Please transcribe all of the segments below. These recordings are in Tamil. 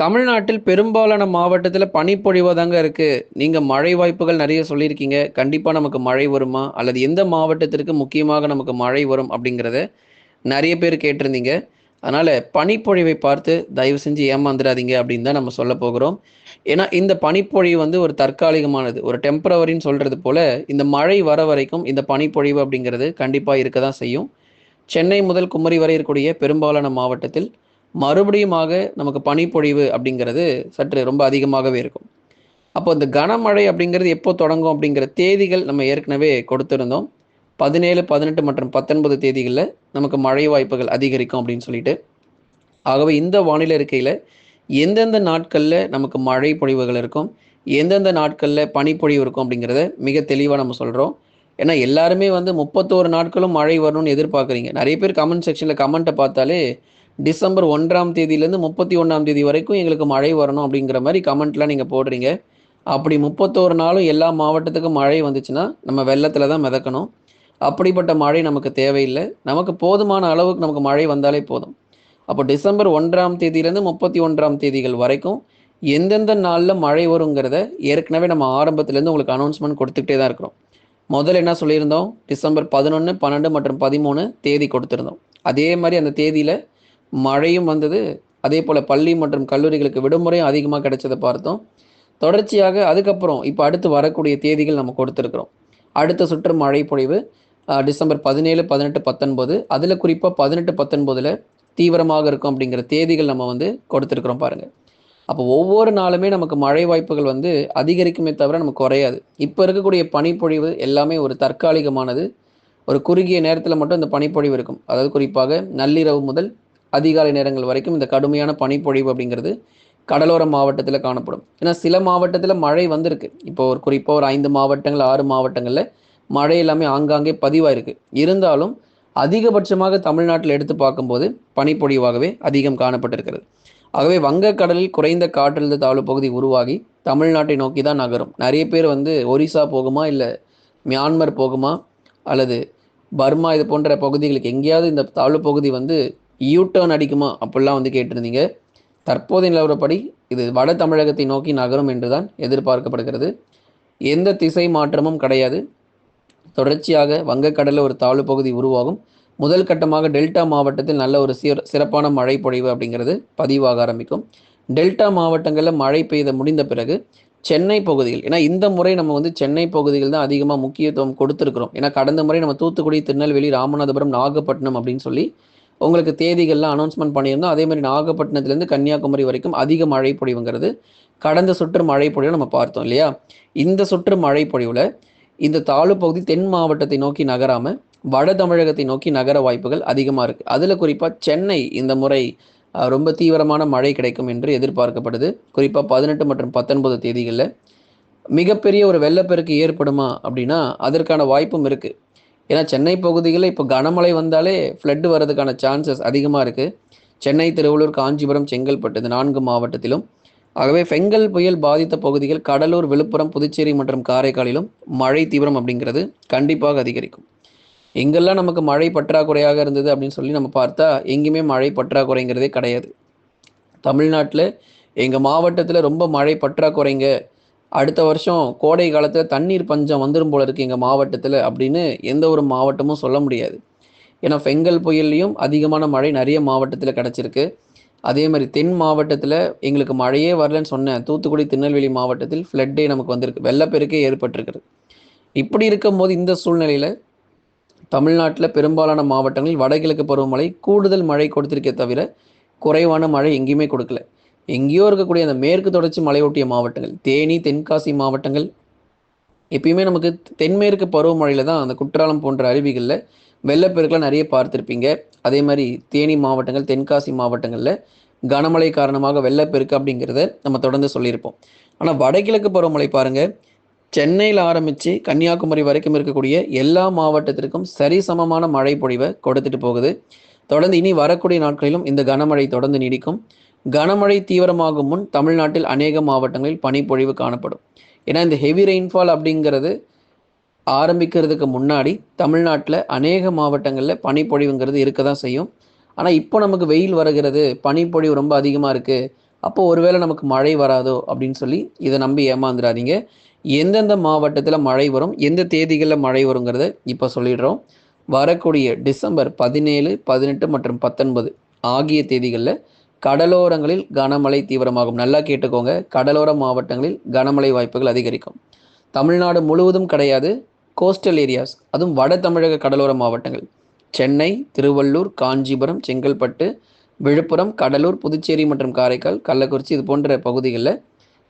தமிழ்நாட்டில் பெரும்பாலான மாவட்டத்தில் பனிப்பொழிவாக தாங்க இருக்குது நீங்கள் மழை வாய்ப்புகள் நிறைய சொல்லியிருக்கீங்க. கண்டிப்பாக நமக்கு மழை வருமா? அல்லது எந்த மாவட்டத்திற்கு முக்கியமாக நமக்கு மழை வரும் அப்படிங்கிறத நிறைய பேர் கேட்டிருந்தீங்க. அதனால் பனிப்பொழிவை பார்த்து தயவு செஞ்சு ஏமாந்துடாதீங்க அப்படின்னு தான் நம்ம சொல்ல போகிறோம். ஏன்னா இந்த பனிப்பொழிவு வந்து ஒரு தற்காலிகமானது. ஒரு டெம்பரவரின்னு சொல்கிறது போல் இந்த மழை வர வரைக்கும் இந்த பனிப்பொழிவு அப்படிங்கிறது கண்டிப்பாக இருக்க தான் செய்யும். சென்னை முதல் குமரி வரை இருக்கக்கூடிய பெரும்பாலான மாவட்டத்தில் மறுபடியுமாக நமக்கு பனிப்பொழிவு அப்படிங்கிறது சற்று ரொம்ப அதிகமாகவே இருக்கும். அப்போ இந்த கனமழை அப்படிங்கிறது எப்போ தொடங்கும் அப்படிங்கிற தேதிகள் நம்ம ஏற்கனவே கொடுத்துருந்தோம். பதினேழு பதினெட்டு மற்றும் பத்தொன்பது தேதிகளில் நமக்கு மழை வாய்ப்புகள் அதிகரிக்கும் அப்படின்னு சொல்லிட்டு. ஆகவே இந்த வானிலை இருக்கையில் எந்தெந்த நாட்களில் நமக்கு மழை பொழிவுகள் இருக்கும் எந்தெந்த நாட்களில் பனிப்பொழிவு இருக்கும் அப்படிங்கிறத மிக தெளிவாக நம்ம சொல்கிறோம் ஏன்னா எல்லாருமே வந்து முப்பத்தோரு நாட்களும் மழை வரணும்னு எதிர்பார்க்குறீங்க. நிறைய பேர் கமெண்ட் செக்ஷனில் கமெண்ட்டை பார்த்தாலே டிசம்பர் ஒன்றாம் தேதியிலேருந்து முப்பத்தி ஒன்றாம் தேதி வரைக்கும் எங்களுக்கு மழை வரணும் அப்படிங்கிற மாதிரி கமெண்ட்லாம் நீங்கள் போடுறீங்க. அப்படி முப்பத்தோரு நாளும் எல்லா மாவட்டத்துக்கும் மழை வந்துச்சுன்னா நம்ம வெள்ளத்தில் தான் மிதக்கணும். அப்படிப்பட்ட மழை நமக்கு தேவையில்லை. நமக்கு போதுமான அளவுக்கு நமக்கு மழை வந்தாலே போதும். அப்போ டிசம்பர் ஒன்றாம் தேதியிலேருந்து முப்பத்தி ஒன்றாம் தேதிகள் வரைக்கும் எந்தெந்த நாளில் மழை வருங்கிறத ஏற்கனவே நம்ம ஆரம்பத்துலேருந்து உங்களுக்கு அனௌன்ஸ்மெண்ட் கொடுத்துக்கிட்டே தான் இருக்கிறோம். முதல்ல என்ன சொல்லியிருந்தோம்? டிசம்பர் பதினொன்று பன்னெண்டு மற்றும் பதிமூணு தேதி கொடுத்துருந்தோம். அதே மாதிரி அந்த தேதியில் மழையும் வந்தது. அதே போல் பள்ளி மற்றும் கல்லூரிகளுக்கு விடுமுறையும் அதிகமாக கிடைச்சதை பார்த்தோம். தொடர்ச்சியாக அதுக்கப்புறம் இப்போ அடுத்து வரக்கூடிய தேதிகள் நம்ம கொடுத்துருக்குறோம். அடுத்த சுற்று மழை பொழிவு டிசம்பர் பதினேழு பதினெட்டு பத்தொன்பது. அதில் குறிப்பாக பதினெட்டு பத்தொன்பதில் தீவிரமாக இருக்கும் அப்படிங்கிற தேதிகள் நம்ம வந்து கொடுத்துருக்குறோம் பாருங்கள் அப்போ ஒவ்வொரு நாளுமே நமக்கு மழை வாய்ப்புகள் வந்து அதிகரிக்குமே தவிர நமக்கு குறையாது. இப்போ இருக்கக்கூடிய பனிப்பொழிவு எல்லாமே ஒரு தற்காலிகமானது. ஒரு குறுகிய நேரத்தில் மட்டும் இந்த பனிப்பொழிவு இருக்கும். அதாவது குறிப்பாக நள்ளிரவு முதல் அதிகாலை நேரங்கள் வரைக்கும் இந்த கடுமையான பனிப்பொழிவு அப்படிங்கிறது கடலோர மாவட்டத்தில் காணப்படும். ஏன்னா சில மாவட்டத்தில் மழை வந்திருக்கு. இப்போ ஒரு குறிப்பாக ஒரு ஐந்து மாவட்டங்கள் ஆறு மாவட்டங்களில் மழை எல்லாமே ஆங்காங்கே பதிவாயிருக்கு. இருந்தாலும் அதிகபட்சமாக தமிழ்நாட்டில் எடுத்து பார்க்கும்போது பனிப்பொழிவாகவே அதிகம் காணப்பட்டிருக்கிறது. ஆகவே வங்கக்கடலில் குறைந்த காற்றழுத்த தாழ்வு பகுதி உருவாகி தமிழ்நாட்டை நோக்கி தான் நகரும். நிறைய பேர் வந்து ஒரிசா போகுமா இல்லை மியான்மர் போகுமா அல்லது பர்மா இது போன்ற பகுதிகளுக்கு எங்கேயாவது இந்த தாழ்வு பகுதி வந்து யூ டேர்ன் அடிக்குமா? அப்படிலாம் வந்து கேட்டிருந்தீங்க. தற்போதைய நிலவரப்படி இது வட தமிழகத்தை நோக்கி நகரும் என்றுதான் எதிர்பார்க்கப்படுகிறது. எந்த திசை மாற்றமும் கிடையாது. தொடர்ச்சியாக வங்கக்கடலில் ஒரு தாழ்வு பகுதி உருவாகும். முதல் கட்டமாக டெல்டா மாவட்டத்தில் நல்ல ஒரு சிற சிறப்பான மழை பொழிவு அப்படிங்கிறது பதிவாக ஆரம்பிக்கும். டெல்டா மாவட்டங்களில் மழை பெய்த முடிந்த பிறகு சென்னை பகுதிகள் ஏன்னா இந்த முறை நம்ம வந்து சென்னை பகுதிகள் தான் அதிகமாக முக்கியத்துவம் கொடுத்துருக்குறோம். ஏன்னா கடந்த முறை நம்ம தூத்துக்குடி திருநெல்வேலி ராமநாதபுரம் நாகப்பட்டினம் அப்படின்னு சொல்லி உங்களுக்கு தேதிகள்லாம் அனௌன்ஸ்மெண்ட் பண்ணியிருந்தோம். அதே மாதிரி நாகப்பட்டினத்துலேருந்து கன்னியாகுமரி வரைக்கும் அதிக மழை பொழிவுங்கிறது கடந்த சுற்று மழை பொழிவை நம்ம பார்த்தோம் இல்லையா? இந்த சுற்று மழை பொழிவில் இந்த தாழ்வு பகுதி தென் மாவட்டத்தை நோக்கி நகராமல் வட தமிழகத்தை நோக்கி நகர வாய்ப்புகள் அதிகமாக இருக்குது அதில் குறிப்பாக சென்னை இந்த முறை ரொம்ப தீவிரமான மழை கிடைக்கும் என்று எதிர்பார்க்கப்படுது. குறிப்பாக பதினெட்டு மற்றும் பத்தொன்பது தேதிகளில் மிகப்பெரிய ஒரு வெள்ளப்பெருக்கு ஏற்படுமா அப்படின்னா அதற்கான வாய்ப்பும் இருக்குது ஏன்னா சென்னை பகுதிகளில் இப்போ கனமழை வந்தாலே ஃப்ளட்டு வர்றதுக்கான சான்சஸ் அதிகமாக இருக்குது சென்னை திருவள்ளூர் காஞ்சிபுரம் செங்கல்பட்டு இந்த நான்கு மாவட்டத்திலும். ஆகவே ஃபெங்கல் புயல் பாதித்த பகுதிகள் கடலூர் விழுப்புரம் புதுச்சேரி மற்றும் காரைக்காலிலும் மழை தீவிரம் அப்படிங்கிறது கண்டிப்பாக அதிகரிக்கும். எங்கெல்லாம் நமக்கு மழை பற்றாக்குறையாக இருந்தது அப்படின்னு சொல்லி நம்ம பார்த்தா எங்கேயுமே மழை பற்றாக்குறைங்கிறதே கிடையாது. தமிழ்நாட்டில் எங்கள் மாவட்டத்தில் ரொம்ப மழை பற்றாக்குறைங்க அடுத்த வருஷம் கோடை காலத்தில் தண்ணீர் பஞ்சம் வந்துடும் போல இருக்குது எங்கள் மாவட்டத்தில் அப்படின்னு எந்த ஒரு மாவட்டமும் சொல்ல முடியாது. ஏன்னா ஃபெங்கல் புயல்லையும் அதிகமான மழை நிறைய மாவட்டத்தில் கிடச்சிருக்கு. அதே மாதிரி தென் மாவட்டத்தில் எங்களுக்கு மழையே வரலன்னு சொன்னேன் தூத்துக்குடி திருநெல்வேலி மாவட்டத்தில் ஃப்ளட்டே நமக்கு வந்திருக்கு. வெள்ளப்பெருக்கே ஏற்பட்டிருக்கிறது. இப்படி இருக்கும்போது இந்த சூழ்நிலையில் தமிழ்நாட்டில் பெரும்பாலான மாவட்டங்களில் வடகிழக்கு பருவமழை கூடுதல் மழை கொடுத்திருக்கே தவிர குறைவான மழை எங்கேயுமே கொடுக்கல. எங்கேயோ இருக்கக்கூடிய அந்த மேற்கு தொடர்ச்சி மலையொட்டிய மாவட்டங்கள் தேனி தென்காசி மாவட்டங்கள் எப்பயுமே நமக்கு தென்மேற்கு பருவமழையில் தான் அந்த குற்றாலம் போன்ற அருவிகளில் வெள்ளப்பெருக்கெலாம் நிறைய பார்த்துருப்பீங்க. அதே மாதிரி தேனி மாவட்டங்கள் தென்காசி மாவட்டங்களில் கனமழை காரணமாக வெள்ளப்பெருக்கு அப்படிங்கிறத நம்ம தொடர்ந்து சொல்லியிருப்போம். ஆனால் வடகிழக்கு பருவமழை பாருங்கள் சென்னையில் ஆரம்பித்து கன்னியாகுமரி வரைக்கும் இருக்கக்கூடிய எல்லா மாவட்டத்திற்கும் சரிசமமான மழை பொழிவை கொடுத்துட்டு போகுது. தொடர்ந்து இனி வரக்கூடிய நாட்களிலும் இந்த கனமழை தொடர்ந்து நீடிக்கும். கனமழை தீவிரமாகும் முன் தமிழ்நாட்டில் அநேக மாவட்டங்களில் பனிப்பொழிவு காணப்படும். ஏன்னா இந்த ஹெவி ரெயின்ஃபால் அப்படிங்கிறது ஆரம்பிக்கிறதுக்கு முன்னாடி தமிழ்நாட்டில் அநேக மாவட்டங்களில் பனிப்பொழிவுங்கிறது இருக்க தான் செய்யும். ஆனால் இப்போ நமக்கு வெயில் வருகிறது பனிப்பொழிவு ரொம்ப அதிகமாக இருக்குது அப்போ ஒருவேளை நமக்கு மழை வராதோ அப்படின்னு சொல்லி இதை நம்பி ஏமாந்துடாதீங்க. எந்தெந்த மாவட்டத்தில் மழை வரும் எந்த தேதிகளில் மழை வருங்கிறத இப்போ சொல்லிடுறோம். வரக்கூடிய டிசம்பர் பதினேழு பதினெட்டு மற்றும் பத்தொன்பது ஆகிய தேதிகளில் கடலோரங்களில் கனமழை தீவிரமாகும். நல்லா கேட்டுக்கோங்க. கடலோர மாவட்டங்களில் கனமழை வாய்ப்புகள் அதிகரிக்கும். தமிழ்நாடு முழுவதும் கிடையாது. கோஸ்டல் ஏரியாஸ் அதுவும் வட தமிழக கடலோர மாவட்டங்கள். சென்னை திருவள்ளூர் காஞ்சிபுரம் செங்கல்பட்டு விழுப்புரம் கடலூர் புதுச்சேரி மற்றும் காரைக்கால் கள்ளக்குறிச்சி இது போன்ற பகுதிகளில்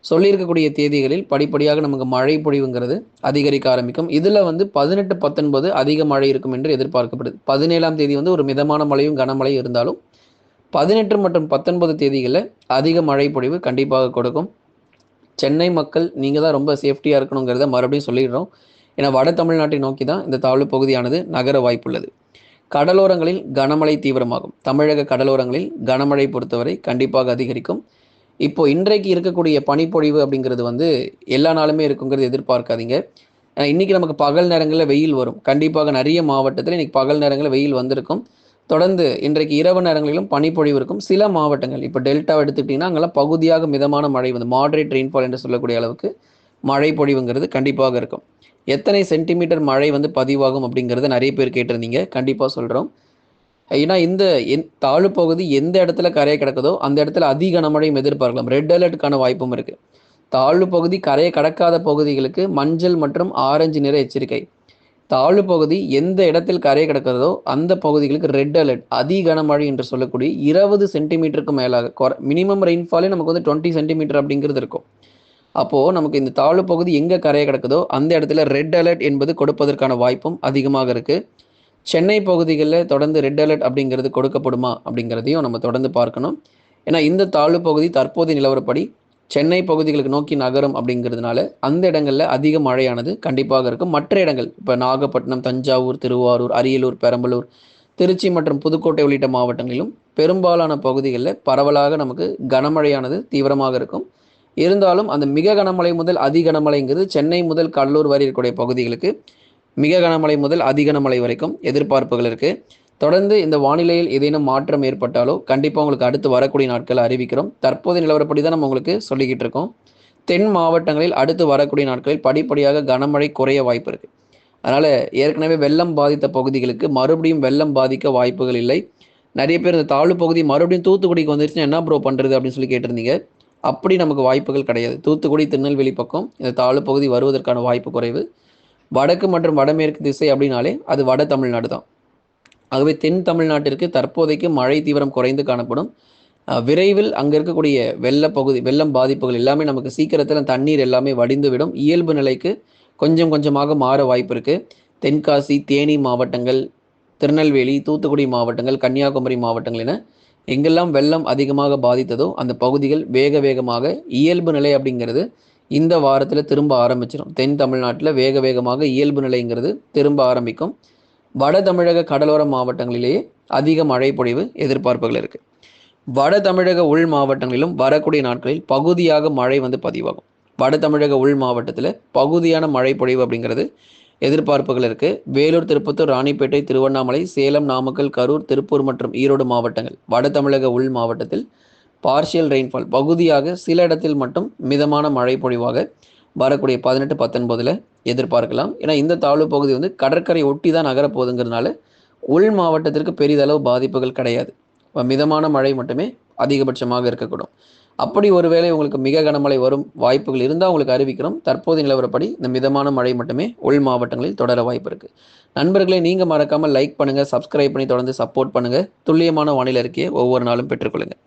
சொல்லியிருக்கக்கூடிய தேதிகளில் படிப்படியாக நமக்கு மழை பொழிவுங்கிறது அதிகரிக்க ஆரம்பிக்கும். இதில் வந்து பதினெட்டு பத்தொன்பது அதிக மழை இருக்கும் என்று எதிர்பார்க்கப்படுது. பதினேழாம் தேதி வந்து ஒரு மிதமான மழையும் கனமழையும் இருந்தாலும் பதினெட்டு மற்றும் பத்தொன்பது தேதிகளில் அதிக மழை பொழிவு கண்டிப்பாக கொடுக்கும். சென்னை மக்கள் நீங்கள் தான் ரொம்ப சேஃப்டியாக இருக்கணுங்கிறத மறுபடியும் சொல்லிடுறோம். ஏன்னா வட தமிழ்நாட்டை நோக்கி தான் இந்த தாழ்வு பகுதியானது நகர வாய்ப்புள்ளது. கடலோரங்களில் கனமழை தீவிரமாகும். தமிழக கடலோரங்களில் கனமழை பொறுத்தவரை கண்டிப்பாக அதிகரிக்கும். இப்போ இன்றைக்கு இருக்கக்கூடிய பனிப்பொழிவு அப்படிங்கிறது வந்து எல்லா நாளுமே இருக்குங்கிறது எதிர்பார்க்காதீங்க. இன்னைக்கு நமக்கு பகல் நேரங்களில் வெயில் வரும். கண்டிப்பாக நிறைய மாவட்டத்தில் இன்னைக்கு பகல் நேரங்களில் வெயில் வந்திருக்கும். தொடர்ந்து இன்றைக்கு இரவு நேரங்களிலும் பனிப்பொழிவு இருக்கும் சில மாவட்டங்கள். இப்போ டெல்டா எடுத்துக்கிட்டிங்கன்னா அங்கெல்லாம் பகுதியாக மிதமான மழை வந்து மாடரேட் ரெயின்ஃபால் என்று சொல்லக்கூடிய அளவுக்கு மழை பொழிவுங்கிறது கண்டிப்பாக இருக்கும். எத்தனை சென்டிமீட்டர் மழை வந்து பதிவாகும் அப்படிங்கிறத நிறைய பேர் கேட்டிருந்தீங்க. கண்டிப்பாக சொல்கிறோம் ஏன்னா இந்த என் தாழ்வு பகுதி எந்த இடத்துல கரையை கிடக்குதோ அந்த இடத்துல அதிக கனமழையும் எதிர்பார்க்கலாம். ரெட் அலர்ட்டுக்கான வாய்ப்பும் இருக்குது தாழ்வு பகுதி கரையை கடக்காத பகுதிகளுக்கு மஞ்சள் மற்றும் ஆரஞ்சு நிற எச்சரிக்கை. தாழ்வு பகுதி எந்த இடத்தில் கரை கிடக்கிறதோ அந்த பகுதிகளுக்கு ரெட் அலர்ட் அதி கனமழை என்று சொல்லக்கூடிய இருபது சென்டிமீட்டருக்கு மேலாக குறை மினிமம் ரெயின்ஃபாலே நமக்கு வந்து டுவெண்ட்டி சென்டிமீட்டர் அப்படிங்கிறது இருக்கும். அப்போது நமக்கு இந்த தாழ்வு பகுதி எங்கே கரையை கிடக்குதோ அந்த இடத்துல ரெட் அலர்ட் என்பது கொடுப்பதற்கான வாய்ப்பும் அதிகமாக இருக்குது சென்னை பகுதிகளில் தொடர்ந்து ரெட் அலர்ட் அப்படிங்கிறது கொடுக்கப்படுமா அப்படிங்கிறதையும் நம்ம தொடர்ந்து பார்க்கணும். ஏன்னா இந்த தாழ்வு பகுதி தற்போதைய நிலவரப்படி சென்னை பகுதிகளுக்கு நோக்கி நகரும் அப்படிங்கிறதுனால அந்த இடங்களில் அதிக மழையானது கண்டிப்பாக இருக்கும். மற்ற இடங்கள் இப்போ நாகப்பட்டினம் தஞ்சாவூர் திருவாரூர் அரியலூர் பெரம்பலூர் திருச்சி மற்றும் புதுக்கோட்டை உள்ளிட்ட மாவட்டங்களிலும் பெரும்பாலான பகுதிகளில் பரவலாக நமக்கு கனமழையானது தீவிரமாக இருக்கும். இருந்தாலும் அந்த மிக கனமழை முதல் அதி கனமழைங்கிறது சென்னை முதல் கடலூர் வரை இருக்கக்கூடிய பகுதிகளுக்கு மிக கனமழை முதல் அதி கனமழை வரைக்கும் எதிர்பார்ப்புகள் இருக்குது தொடர்ந்து இந்த வானிலையில் ஏதேனும் மாற்றம் ஏற்பட்டாலோ கண்டிப்பாக உங்களுக்கு அடுத்து வரக்கூடிய நாட்களை அறிவிக்கிறோம். தற்போதைய நிலவரப்படி தான் நம்ம உங்களுக்கு சொல்லிக்கிட்டு இருக்கோம். தென் மாவட்டங்களில் அடுத்து வரக்கூடிய நாட்களில் படிப்படியாக கனமழை குறைய வாய்ப்பு இருக்குது அதனால் ஏற்கனவே வெள்ளம் பாதித்த பகுதிகளுக்கு மறுபடியும் வெள்ளம் பாதிக்க வாய்ப்புகள் இல்லை. நிறைய பேர் இந்த தாழ்வு பகுதி மறுபடியும் தூத்துக்குடிக்கு வந்துருச்சுன்னா என்ன ப்ரோ பண்ணுறது அப்படின்னு சொல்லி கேட்டிருந்தீங்க. அப்படி நமக்கு வாய்ப்புகள் கிடையாது. தூத்துக்குடி திருநெல்வேலி பக்கம் இந்த தாழ்வு பகுதி வருவதற்கான வாய்ப்பு குறைவு. வடக்கு மற்றும் வடமேற்கு திசை அப்படின்னாலே அது வட தமிழ்நாடு தான். ஆகவே தென் தமிழ்நாட்டிற்கு தற்போதைக்கு மழை தீவிரம் குறைந்து காணப்படும். விரைவில் அங்கே இருக்கக்கூடிய வெள்ள பகுதி வெள்ளம் பாதிப்புகள் எல்லாமே நமக்கு சீக்கிரத்தில் தண்ணீர் எல்லாமே வடிந்துவிடும். இயல்பு நிலைக்கு கொஞ்சம் கொஞ்சமாக மாற வாய்ப்பு இருக்குது தென்காசி தேனி மாவட்டங்கள் திருநெல்வேலி தூத்துக்குடி மாவட்டங்கள் கன்னியாகுமரி மாவட்டங்கள் என எங்கெல்லாம் வெள்ளம் அதிகமாக பாதித்ததோ அந்த பகுதிகள் வேக வேகமாக இயல்பு நிலை அப்படிங்கிறது இந்த வாரத்தில் திரும்ப ஆரம்பிச்சிடும் தென் தமிழ்நாட்டில் வேக வேகமாக இயல்பு நிலைங்கிறது திரும்ப ஆரம்பிக்கும். வட தமிழக கடலோர மாவட்டங்களிலேயே அதிக மழை பொழிவு எதிர்பார்ப்புகள் இருக்குது வட தமிழக உள் மாவட்டங்களிலும் வரக்கூடிய நாட்களில் பகுதியாக மழை வந்து பதிவாகும். வட தமிழக உள் மாவட்டத்தில் பகுதியான மழை பொழிவு அப்படிங்கிறது எதிர்பார்ப்புகள் இருக்குது வேலூர் திருப்பத்தூர் ராணிப்பேட்டை திருவண்ணாமலை சேலம் நாமக்கல் கரூர் திருப்பூர் மற்றும் ஈரோடு மாவட்டங்கள் வட தமிழக உள் மாவட்டத்தில் பார்ஷியல் ரெயின்ஃபால் பகுதியாக சில இடத்தில் மட்டும் மிதமான மழை பொழிவாக வரக்கூடிய பதினெட்டு பத்தொன்பதில் எதிர்பார்க்கலாம். ஏன்னா இந்த தாழ்வு பகுதி வந்து கடற்கரை ஒட்டி தான் நகரப்போகுதுங்கிறதுனால உள் மாவட்டத்திற்கு பெரிதளவு பாதிப்புகள் கிடையாது. மிதமான மழை மட்டுமே அதிகபட்சமாக இருக்கக்கூடும். அப்படி ஒருவேளை உங்களுக்கு மிக கனமழை வரும் வாய்ப்புகள் இருந்தால் உங்களுக்கு அறிவிக்கிறோம். தற்போது நிலவரப்படி இந்த மிதமான மழை மட்டுமே உள் மாவட்டங்களில் தொடர வாய்ப்பு இருக்குது நண்பர்களை நீங்கள் மறக்காமல் லைக் பண்ணுங்கள் சப்ஸ்கிரைப் பண்ணி தொடர்ந்து சப்போர்ட் பண்ணுங்கள் துல்லியமான வானிலை அறிக்கையை ஒவ்வொரு நாளும் பெற்றுக்கொள்ளுங்கள்